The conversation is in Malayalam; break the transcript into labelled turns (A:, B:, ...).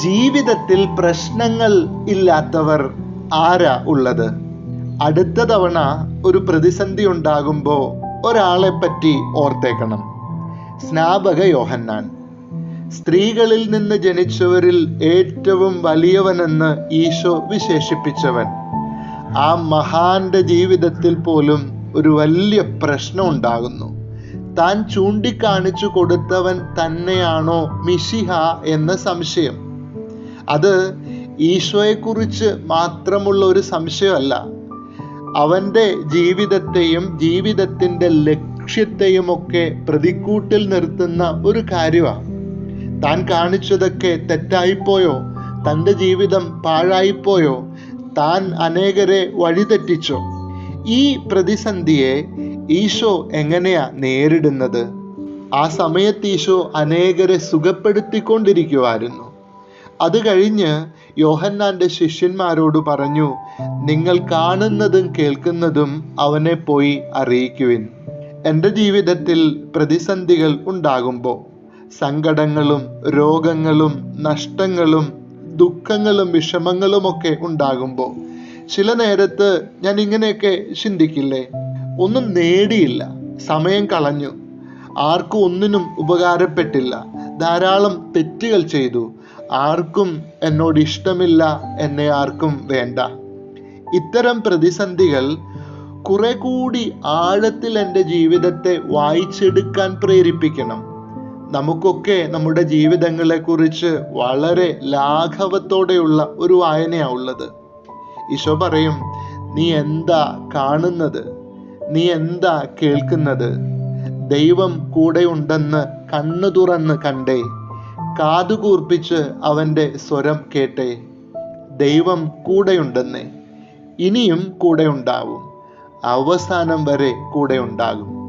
A: ജീവിതത്തിൽ പ്രശ്നങ്ങൾ ഇല്ലാത്തവർ ആരാ ഉള്ളത്? അടുത്ത തവണ ഒരു പ്രതിസന്ധി ഉണ്ടാകുമ്പോൾ ഒരാളെ പറ്റി ഓർത്തേക്കണം. സ്നാപക യോഹന്നാൻ. സ്ത്രീകളിൽ നിന്ന് ജനിച്ചവരിൽ ഏറ്റവും വലിയവനെന്ന് ഈശോ വിശേഷിപ്പിച്ചവൻ. ആ മഹാന്റെ ജീവിതത്തിൽ പോലും ഒരു വലിയ പ്രശ്നം ഉണ്ടാകുന്നു. താൻ ചൂണ്ടിക്കാണിച്ചു കൊടുത്തവൻ തന്നെയാണോ മിഷിഹ എന്ന സംശയം. അത് ഈശോയെക്കുറിച്ച് മാത്രമുള്ള ഒരു സംശയമല്ല. അവന്റെ ജീവിതത്തെയും ജീവിതത്തിന്റെ ലക്ഷ്യത്തെയും ഒക്കെ പ്രതിക്കൂട്ടിൽ നിർത്തുന്ന ഒരു കാര്യമാണ്. താൻ കാണിച്ചതൊക്കെ തെറ്റായിപ്പോയോ? തന്റെ ജീവിതം പാഴായിപ്പോയോ? താൻ അനേകരെ വഴിതെറ്റിച്ചോ? ഈ പ്രതിസന്ധിയെ ഈശോ എങ്ങനെയാ നേരിടുന്നത്? ആ സമയത്ത് ഈശോ അനേകരെ സുഖപ്പെടുത്തിക്കൊണ്ടിരിക്കുമായിരുന്നു അത് കഴിഞ്ഞ് യോഹന്നാന്റെ ശിഷ്യന്മാരോട് പറഞ്ഞു നിങ്ങൾ കാണുന്നതും കേൾക്കുന്നതും അവനെ പോയി അറിയിക്കുവിൻ. എന്റെ ജീവിതത്തിൽ പ്രതിസന്ധികൾ ഉണ്ടാകുമ്പോൾ സങ്കടങ്ങളും രോഗങ്ങളും നഷ്ടങ്ങളും ദുഃഖങ്ങളും വിഷമങ്ങളുമൊക്കെ ഉണ്ടാകുമ്പോൾ ചില നേരത്ത് ഞാൻ ഇങ്ങനെയൊക്കെ ചിന്തിക്കില്ലേ? ഒന്നും നേടിയില്ല. സമയം കളഞ്ഞു. ആർക്കും ഒന്നിനും ഉപകാരപ്പെട്ടില്ല. ധാരാളം തെറ്റുകൾ ചെയ്തു. ആർക്കും എന്നോട് ഇഷ്ടമില്ല എന്നെ ആർക്കും വേണ്ട. ഇത്തരം പ്രതിസന്ധികൾ കുറെ കൂടി ആഴത്തിൽ എന്റെ ജീവിതത്തെ വായിച്ചെടുക്കാൻ പ്രേരിപ്പിക്കണം. നമുക്കൊക്കെ നമ്മുടെ ജീവിതങ്ങളെ കുറിച്ച് വളരെ ലാഘവത്തോടെയുള്ള ഒരു വായനയാണ് ഉള്ളത്. ഈശോ പറയും നീ എന്താ കാണുന്നത്? നീ എന്താ കേൾക്കുന്നത്? ദൈവം കൂടെയുണ്ടെന്ന് കണ്ണു തുറന്ന് കണ്ടേ. കാതുകൂർപ്പിച്ച് അവന്റെ സ്വരം കേട്ടേ. ദൈവം കൂടെയുണ്ടെന്നേ. ഇനിയും കൂടെയുണ്ടാവും. അവസാനം വരെ കൂടെ ഉണ്ടാകും